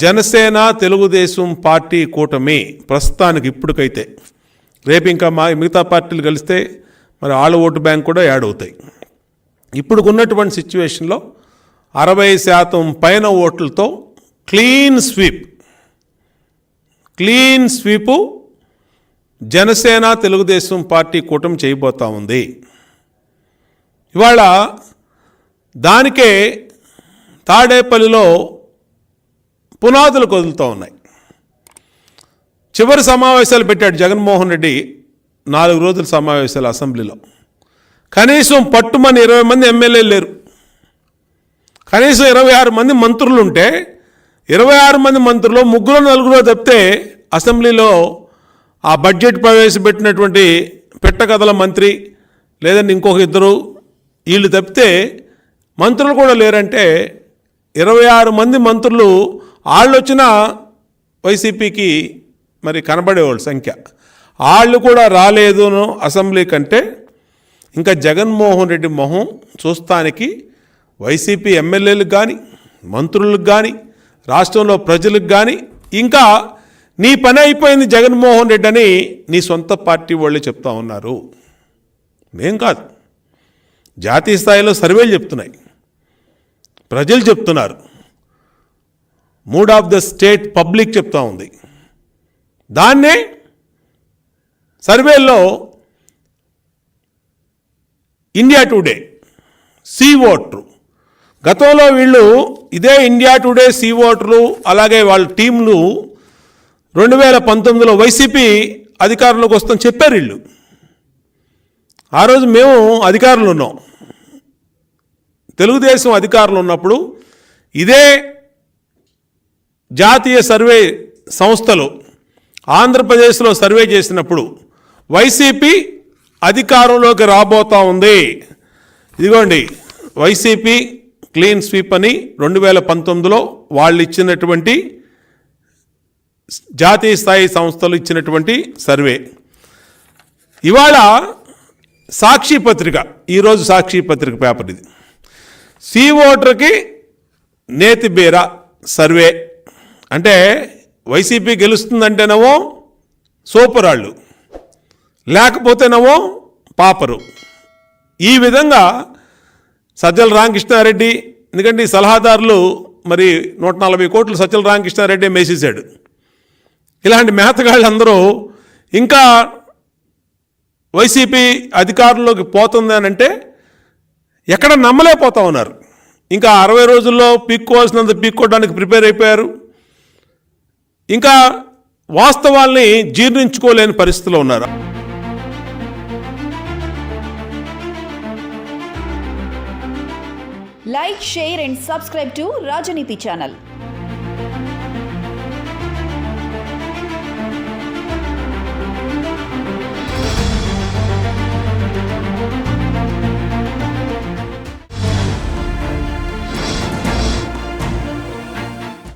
Janasena Telugu Desam party కూటమి ప్రస్తుతానికి ఇప్పటికైతే. రేపు ఇంకా మా మిగతా పార్టీలు కలిస్తే మరి ఆళ్ళ ఓటు బ్యాంక్ కూడా యాడ్ అవుతాయి. ఇప్పుడు ఉన్నటువంటి సిచ్యువేషన్లో అరవై శాతం పైన ఓట్లతో clean sweep. Clean sweep Janasena Telugu Desam party కూటమి చేయబోతా ఉంది. ఇవాళ దానికే తాడేపల్లిలో పునాదులు కదులుతూ ఉన్నాయి. చివరి సమావేశాలు పెట్టాడు జగన్మోహన్ రెడ్డి నాలుగు రోజుల సమావేశాలు అసెంబ్లీలో. కనీసం పట్టుమని ఇరవై మంది ఎమ్మెల్యేలు లేరు. కనీసం ఇరవై ఆరు మంది మంత్రులు ఉంటే ఇరవై ఆరు మంది మంత్రులు ముగ్గురు నలుగురు తప్పితే అసెంబ్లీలో ఆ బడ్జెట్ ప్రవేశపెట్టినటువంటి పెట్టకథల మంత్రి లేదంటే ఇంకొక ఇద్దరు వీళ్ళు తప్పితే మంత్రులు కూడా లేరంటే ఇరవై ఆరు మంది మంత్రులు వాళ్ళు వచ్చిన వైసీపీకి మరి కనబడేవాళ్ళు సంఖ్య. వాళ్ళు కూడా రాలేదు అసెంబ్లీ కంటే ఇంకా జగన్మోహన్ రెడ్డి మొహం చూస్తానికి వైసీపీ ఎమ్మెల్యేలకు కానీ మంత్రులకు కానీ రాష్ట్రంలో ప్రజలకు కానీ ఇంకా నీ పని అయిపోయింది జగన్మోహన్ రెడ్డి అని నీ సొంత పార్టీ వాళ్ళే చెప్తా ఉన్నారు. మేం కాదు. జాతీయ స్థాయిలో సర్వేలు చెప్తున్నాయి. ప్రజలు చెప్తున్నారు. Mood of the state public చెప్తా ఉంది. దాన్నే సర్వేల్లో ఇండియా టుడే సి ఓటర్. గతంలో వీళ్ళు ఇదే ఇండియా టుడే సి ఓటర్లు అలాగే వాళ్ళ టీంలు రెండు వేల పంతొమ్మిదిలో వైసీపీ అధికారంలోకి వస్తుందని చెప్పారు వీళ్ళు. ఆ రోజు మేము అధికారులు ఉన్నాం. తెలుగుదేశం అధికారులు ఉన్నప్పుడు ఇదే జాతీయ సర్వే సంస్థలు ఆంధ్రప్రదేశ్లో సర్వే చేసినప్పుడు వైసీపీ అధికారంలోకి రాబోతా ఉంది. ఇదిగోండి వైసీపీ క్లీన్ స్వీప్ అని రెండు వేల పంతొమ్మిదిలో వాళ్ళు ఇచ్చినటువంటి జాతీయ స్థాయి సంస్థలు ఇచ్చినటువంటి సర్వే. ఇవాళ సాక్షి పత్రిక ఈరోజు సాక్షి పత్రిక పేపర్ ఇది. సి ఓటర్కి నేతి బీర సర్వే అంటే వైసీపీ గెలుస్తుందంటేనేమో సూపరాళ్ళు లేకపోతేనేమో పాపరు. ఈ విధంగా సజ్జల రామకృష్ణారెడ్డి ఎందుకంటే ఈ సలహాదారులు మరి నూట నలభై కోట్లు సజ్జల రామకృష్ణారెడ్డి మేసేశాడు. ఇలాంటి మేతగాళ్ళందరూ ఇంకా వైసీపీ అధికారంలోకి పోతుంది అని అంటే ఎక్కడ నమ్మలేకపోతా ఉన్నారు. ఇంకా అరవై రోజుల్లో పీక్కోవాల్సినంత పీక్కోవడానికి ప్రిపేర్ అయిపోయారు. ఇంకా వాస్తవాల్ని జీర్ణించుకోలేని పరిస్థితిలో ఉన్నారు. Like share and subscribe to Rajneeti channel